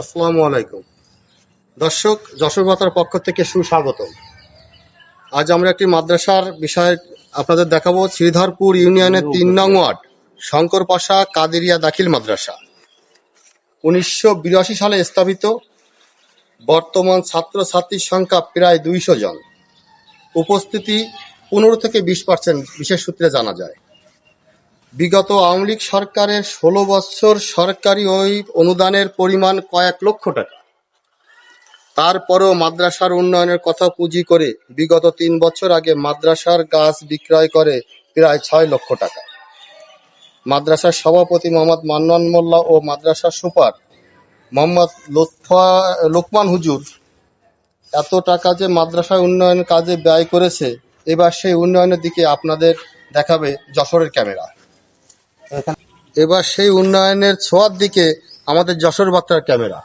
আসসালামু আলাইকুম। দর্শক, যশোর বাতার পক্ষ থেকে সুস্বাগত আজ আমরা একটি মাদ্রাসার বিষয়ে আপনাদের দেখাবো, শ্রীধরপুর ইউনিয়নের তিন নং ওয়ার্ড শঙ্কর পাশা কাদেরিয়া দাখিল মাদ্রাসা। উনিশশো বিরাশি সালে স্থাপিত, বর্তমান ছাত্রছাত্রীর সংখ্যা প্রায় দুইশো জন। উপস্থিতি পনেরো থেকে বিশ পার্সেন্ট বিশেষ সূত্রে জানা যায়। বিগত আওয়ামী লীগ সরকারের ষোলো বছর সরকারি ওই অনুদানের পরিমাণ কয়েক লক্ষ টাকা। তারপরেও মাদ্রাসার উন্নয়নের কথা পুঁজি করে বিগত তিন বছর আগে মাদ্রাসার গাছ বিক্রয় করে প্রায় ছয় লক্ষ টাকা। মাদ্রাসার সভাপতি মোহাম্মদ মান্নান মোল্লা ও মাদ্রাসার সুপার মোহাম্মদ লুৎফা, লোকমান হুজুর এত টাকা যে মাদ্রাসা উন্নয়ন কাজে ব্যয় করেছে, এবার সেই উন্নয়নের দিকে আপনাদের দেখাবে যশোরের ক্যামেরা। এবার সেই উন্নয়নের ছোঁয়ার দিকে আমাদের যশোর বার্তার ক্যামেরা।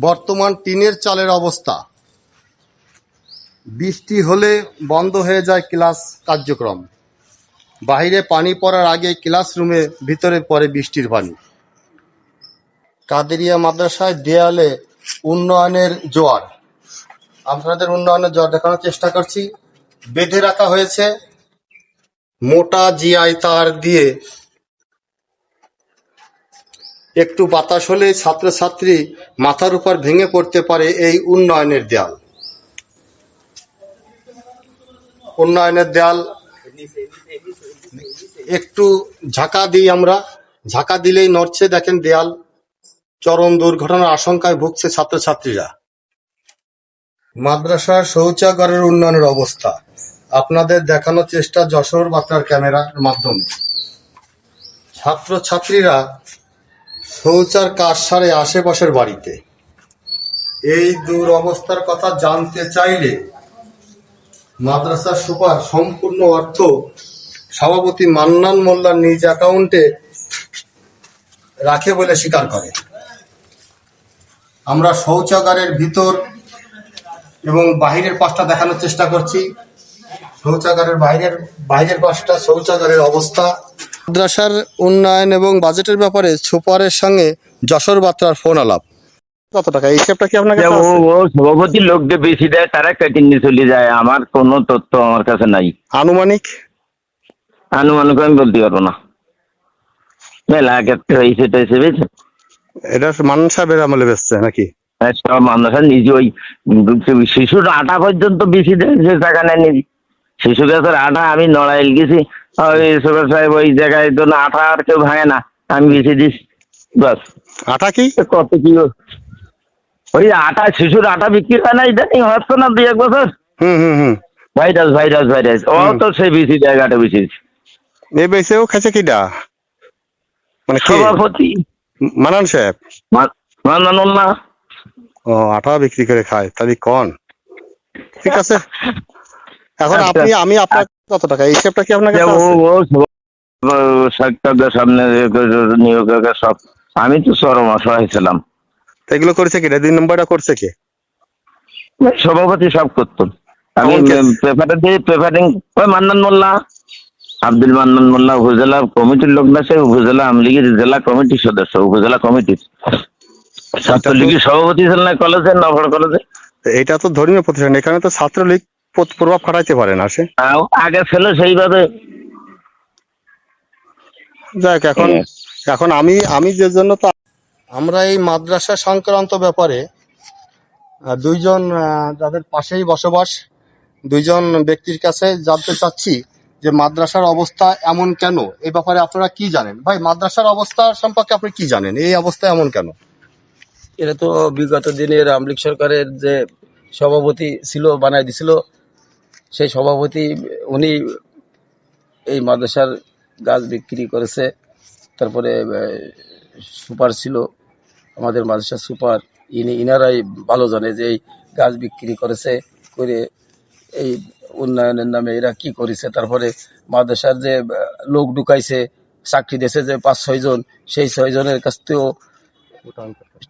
বর্তমান টিনের চালের অবস্থা। বৃষ্টি হলে বন্ধ হয়ে যায় ক্লাস কার্যক্রম। বাইরে পানি পড়ার আগে ক্লাসরুমে ভিতরে পড়ে বৃষ্টির পানি। কাদেরিয়া মাদ্রাসায় দেয়ালে উন্নয়নের জোয়ার। আপনাদের উন্নয়নের জোয়ার দেখানোর চেষ্টা করছি। বেঁধে রাখা হয়েছে। মোটা জিআই তার দিয়ে একটু বাতাস হলে ছাত্রছাত্রী মাথার উপর ভেঙে পড়তে পারে এই উন্নয়নের দেয়াল। উন্নয়নের দেয়াল একটু ঝাঁকা দিই আমরা। ঝাঁকা দিলেই নড়ছে দেখেন দেয়াল। চরম দুর্ঘটনার আশঙ্কায় ভুগছে ছাত্রছাত্রীরা। মাদ্রাসার শৌচাগারের উন্নয়নের অবস্থা। আপনাদের দেখানোর চেষ্টা যশোর বার্তার ক্যামেরার মাধ্যমে। ছাত্রছাত্রীরা শৌচার কাজ সারে আশেপাশের বাড়িতে। এই দূর অবস্থার কথা জানতে চাইলে মাদ্রাসার সুপার সম্পূর্ণ অর্থ সভাপতি মান্নান মোল্লার নিজ অ্যাকাউন্টে রাখে বলে স্বীকার করে। আমরা শৌচাগারের ভিতর এবং বাহিরের পাশটা দেখানোর চেষ্টা করছি। শৌচাগারের বাইরের বাইরের পাশটা শৌচাগারের অবস্থা। মাদ্রাসার উন্নয়ন এবং বাজেটের ব্যাপারে সুপারের সঙ্গে যশোর বাত্রার ফোন আলাপ কত টাকা? এই হিসাবটা কি আপনার যে ও ও সভাপতি লোককে বেশি দেয় তারা কেটে নিয়ে চলে যায়। আমার কোনো তথ্য আমার কাছে নাই। আনুমানিক? আনুমানিক আমি বলতে পারব না। মেলা আগে হয়েছে বুঝছে এটা মান সাহেবের আমলে বেচছে নাকি? সব মানুষ নিজে ওই শিশুর আটা পর্যন্ত বেশি দেয় সে টাকা নেয় নিজে শিশু গাছের আটা আমি নড়াইল গেছি। ওই সুপার সাহেব ওই জায়গায় তো না আটা আর কেউ ভাঙে না। আমি বেশি দিস বাস। আটা কি? কত কি ওই আটা শিশুর আটা বিক্রি হয় না ইদানিং হচ্ছে না দুই এক বছর? হুম হুম হুম। Virus virus virus. ও তো সে বেশি জায়গাটা বেশি। এই বেচেও খাইছে কিটা মানে সভাপতি। মানান সাহেব? মানানুন না। ও আটা বিক্রি করে খায় তাহলে কন? ঠিক আছে। এখন আচ্ছা। আপনি আমি আপনার কত টাকা? এই হিসাবটা কি আপনার কাছে ও ও সরকারের সামনে নিয়োগের সব। আমি তো চরম অসহায় ছিলাম। এগুলো করেছে কি? দুই নম্বরটা করছে কি? সভাপতি সব করতো। আমি পেপারে দিয়ে পেপারিং ওই মান্নান মোল্লা আব্দুল মান্নান মোল্লা উপজেলা কমিটির লোক না সে উপজেলা আমলিগের জেলা কমিটির সদস্য উপজেলা কমিটির। ছাত্রলীগের সভাপতি ছিলেন না কলেজে নভর কলেজে এটা তো ধর্মীয় প্রতিষ্ঠান এখানে তো ছাত্রলীগ প্রভাব খাটাইতে পারে না সে। আগে ছিল সেইভাবে। যাক এখন এখন আমি আমি যে জন্য তো আমরা এই মাদ্রাসা সংক্রান্ত ব্যাপারে দুইজন আহ, যাদের পাশেই বসবাস দুইজন ব্যক্তির কাছে জানতে চাচ্ছি যে মাদ্রাসার অবস্থা এমন কেন? এই ব্যাপারে আপনারা কি জানেন? ভাই মাদ্রাসার অবস্থা সম্পর্কে আপনি কি জানেন? এই অবস্থা এমন কেন? এটা তো বিগত দিনের আমলিক সরকারের যে সভাপতি ছিল বানাই দিছিল সেই সভাপতি, উনি এই মাদ্রাসার গাছ বিক্রি করেছে। তারপরে সুপার ছিল আমাদের মাদ্রাসার সুপার। ইনি, ইনারাই ভালো জানে যে এই গাছ বিক্রি করেছে, করে এই উন্নয়নের নামে এরা কি করেছে। তারপরে মাদ্রাসার যে লোক ঢুকাইছে, চাকরি দিয়েছে যে পাঁচ, ছয় জন, সেই ছয় জনের কাছ থেকেও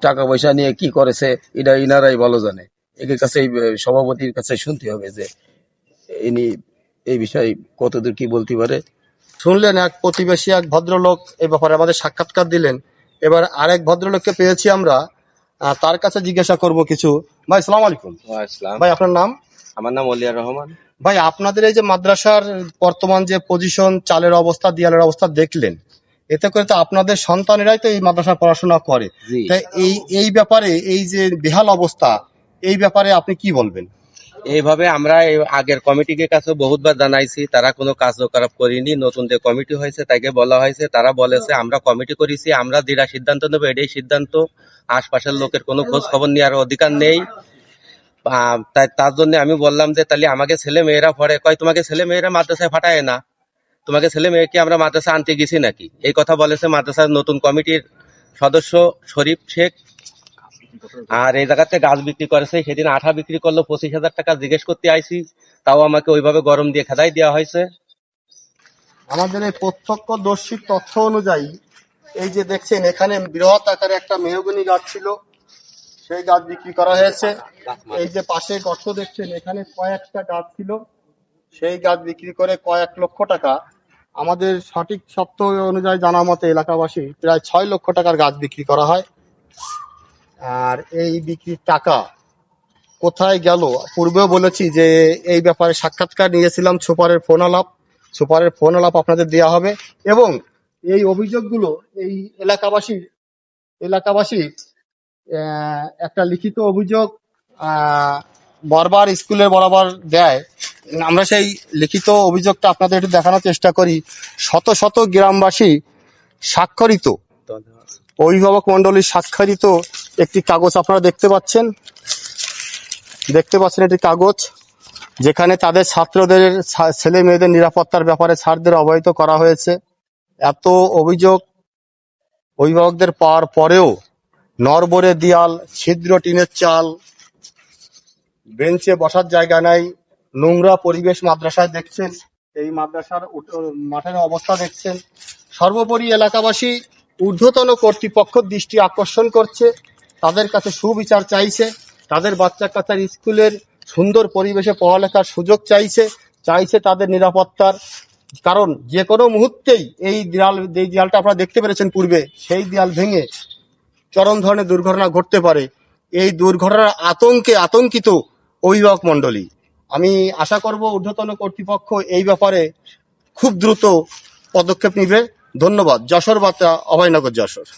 টাকা পয়সা নিয়ে কি করেছে, এটা ইনারাই ভালো জানে। এর কাছে সভাপতির কাছে শুনতে হবে যে ইনি এই বিষয়ে কতদূর কি বলতে পারে? শুনলেন এক প্রতিবেশী এক ভদ্রলোক এই ব্যাপারে আমাদের সাক্ষাৎকার দিলেন। এবার আরেক ভদ্রলোককে পেয়েছি আমরা। তার কাছে জিজ্ঞাসা করব কিছু। ভাই সালাম আলাইকুম। ভাই আপনার নাম? আমার নাম অলিয়া রহমান। ভাই আপনাদের এই যে মাদ্রাসার বর্তমান যে পজিশন চালের অবস্থা দিয়ালের অবস্থা দেখলেন এতে করে তো আপনাদের সন্তানেরাই তো এই মাদ্রাসায় পড়াশোনা করে। তাই এই এই ব্যাপারে এই যে বেহাল অবস্থা এই ব্যাপারে আপনি কি বলবেন? এইভাবে আমরা আগের কমিটিকে কাছে বহুতবার জানাইছি, তারা কোনো কার্যকলাপ করিনি, নতুন যে কমিটি হয়েছে তাকে বলা হয়েছে, তারা বলেছে, আমরা কমিটি করেছি, আমরা যেটা সিদ্ধান্ত নেব, এটাই সিদ্ধান্ত, আশপাশের লোকের কোনো খোঁজ খবর নেওয়ার অধিকার নেই। তাই তার জন্য আমি বললাম যে, তাহলে আমাকে ছেলে মেয়েরা পড়ে, কয়, তোমাকে ছেলে মেয়েরা মাদ্রাসায় ফাটায় না? তোমাকে ছেলে মেয়েকে আমরা মাদ্রাসা আনতে গেছি নাকি? এই কথা বলেছে মাদ্রাসার নতুন কমিটির সদস্য শরীফ শেখ। আর এই জায়গাতে গাছ বিক্রি করেছে। সেদিন আঠা বিক্রি করল, পঁচিশ হাজার টাকা জিজ্ঞেস করতে আইসি তাও আমাকে ওইভাবে গরম দিয়ে খেদাই দেওয়া হয়েছে। আমাদের এই প্রত্যক্ষদর্শী তথ্য অনুযায়ী, এই যে দেখছেন, এখানে বৃহৎ আকারে একটা মেহগনি গাছ ছিল। সেই গাছ বিক্রি করা হয়েছে। এই যে পাশে গর্ত দেখছেন, এখানে কয়েকটা গাছ ছিল। সেই গাছ বিক্রি করে কয়েক লক্ষ টাকা। আমাদের সঠিক সত্য অনুযায়ী জানা মতে এলাকাবাসী প্রায় ছয় লক্ষ টাকার গাছ বিক্রি করা হয়। আর এই বিক্রির টাকা কোথায় গেল? পূর্বেও বলেছি যে এই ব্যাপারে সাক্ষাৎকার নিয়েছিলাম সুপারের ফোন আলাপ। সুপারের ফোন আলাপ আপনাদের দেওয়া হবে এবং এই অভিযোগগুলো এই এলাকাবাসী এলাকাবাসী একটা লিখিত অভিযোগ বারবার স্কুলে বরাবর দেয়। আমরা সেই লিখিত অভিযোগটা আপনাদের একটু দেখানোর চেষ্টা করি। শত শত গ্রামবাসী স্বাক্ষরিত। অভিভাবক মন্ডলীর স্বাক্ষরিত একটি কাগজ আপনারা দেখতে পাচ্ছেন। দেখতে পাচ্ছেন একটি কাগজ, যেখানে তাদের ছাত্রদের, ছেলে মেয়েদের নিরাপত্তার ব্যাপারে ছাড়দের অবহিত করা হয়েছে। এত অভিযোগ অভিভাবকদের পাওয়ার পরেও নরবরে দেয়াল, ছিদ্র টিনের চাল, বেঞ্চে বসার জায়গা নাই, নোংরা পরিবেশ মাদ্রাসায় দেখছেন, এই মাদ্রাসার মাঠের অবস্থা দেখছেন। সর্বোপরি এলাকাবাসী ঊর্ধ্বতন কর্তৃপক্ষ দৃষ্টি আকর্ষণ করছে। তাদের কাছে সুবিচার চাইছে, তাদের বাচ্চা কাচ্চার স্কুলের সুন্দর পরিবেশে পড়ালেখার সুযোগ চাইছে চাইছে তাদের নিরাপত্তার। কারণ যে কোনো মুহূর্তেই এই দেয়াল যে দেয়ালটা আপনারা দেখতে পেরেছেন পূর্বে, সেই দেয়াল ভেঙে চরম ধরনের দুর্ঘটনা ঘটতে পারে। এই দুর্ঘটনার আতঙ্কে আতঙ্কিত অভিভাবক মণ্ডলী। আমি আশা করব ঊর্ধ্বতন কর্তৃপক্ষ এই ব্যাপারে খুব দ্রুত পদক্ষেপ নিবে। ধন্যবাদ। যশোর বার্তা, অভয়নগর যশোর।